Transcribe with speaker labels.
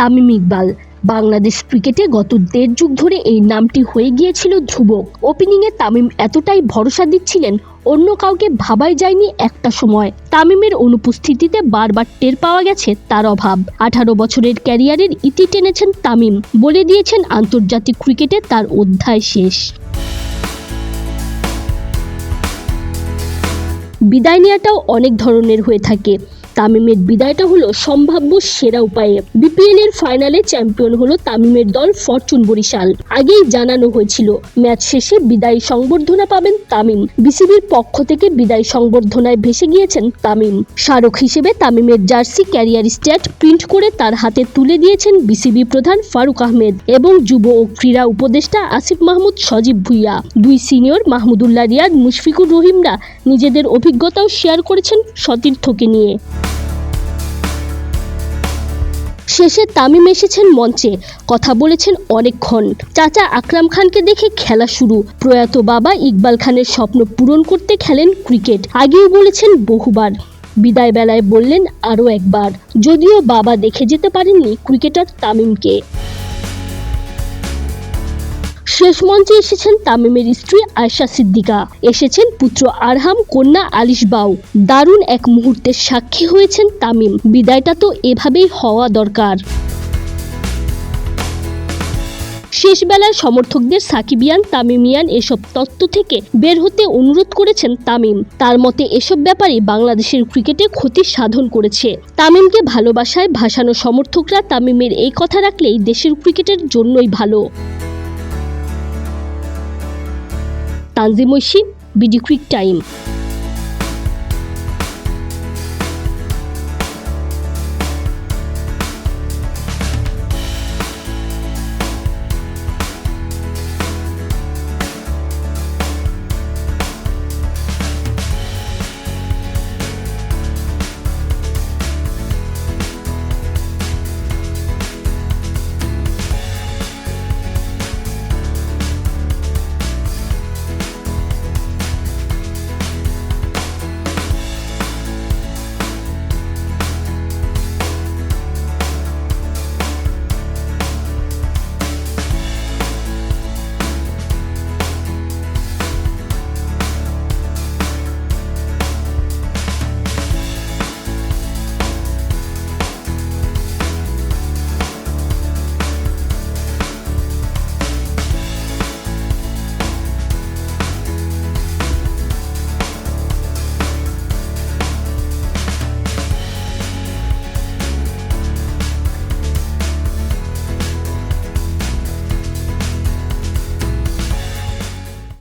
Speaker 1: তামিম ইকবাল। বাংলাদেশ ক্রিকেটে গত দেড় যুগ ধরে এই নামটি হয়ে গিয়েছিল ধ্রুবক। ওপেনিংয়ে তামিম এতটাই ভরসা দিচ্ছিলেন, অন্য কাউকে ভাবাই যায়নি একটা সময়। তামিমের অনুপস্থিতিতে বারবার টের পাওয়া গেছে তার অভাব। আঠারো বছরের ক্যারিয়ারের ইতি টেনেছেন তামিম, বলে দিয়েছেন আন্তর্জাতিক ক্রিকেটে তার অধ্যায় শেষ। বিদায় নেওয়াটাও অনেক ধরনের হয়ে থাকে। তামিমের বিদায়টা হলো সম্ভাব্য সেরা উপায়ে। বিপিএল এর ফাইনালে চ্যাম্পিয়ন হলো তামিমের দল ফরচুন বরিশাল। আগেই জানানো হয়েছিল, ম্যাচ শেষে বিদায়ী সংবর্ধনা পাবেন তামিম। বিসিবির পক্ষ থেকে বিদায় সংবর্ধনায় ভেসে গিয়েছেন তামিম। স্মারক হিসেবে তামিমের জার্সি ক্যারিয়ার স্ট্যাট প্রিন্ট করে তার হাতে তুলে দিয়েছেন বিসিবি প্রধান ফারুক আহমেদ এবং যুব ও ক্রীড়া উপদেষ্টা আসিফ মাহমুদ সজীব ভুইয়া। দুই সিনিয়র মাহমুদুল্লাহ রিয়াদ, মুশফিকুর রহিমরা নিজেদের অভিজ্ঞতাও শেয়ার করেছেন সতীর্থকে নিয়ে। শেষে তামিম এসেছেন মঞ্চে। কথা বলেছেন অনেকক্ষণ। চাচা আকরাম খানকে দেখে খেলা শুরু। প্রয়াত বাবা ইকবাল খানের স্বপ্ন পূরণ করতে খেলেন ক্রিকেট। আগেও বলেছেন বহুবার। বিদায় বেলায় বললেন আরও একবার। যদিও বাবা দেখে যেতে পারেননি ক্রিকেটার তামিমকে। শেষ মঞ্চে এসেছেন তামিমের স্ত্রী আয়শা সিদ্দিকা। এসেছেন পুত্র আরহাম কন্যা আলিশ বাউ দারুণ এক মুহূর্তের সাক্ষী হয়েছেন তামিম। বিদায়টা তো এভাবেই হওয়া দরকার। শেষ বেলায় সমর্থকদের সাকিবিয়ান তামিমিয়ান এসব তত্ত্ব থেকে বের হতে অনুরোধ করেছেন তামিম। তার মতে এসব ব্যাপারে বাংলাদেশের ক্রিকেটে ক্ষতি সাধন করেছে। তামিমকে ভালোবাসায় ভাসানো সমর্থকরা তামিমের এই কথা রাখলেই দেশের ক্রিকেটের জন্যই ভালো। Tanzim Oishi BD quick time.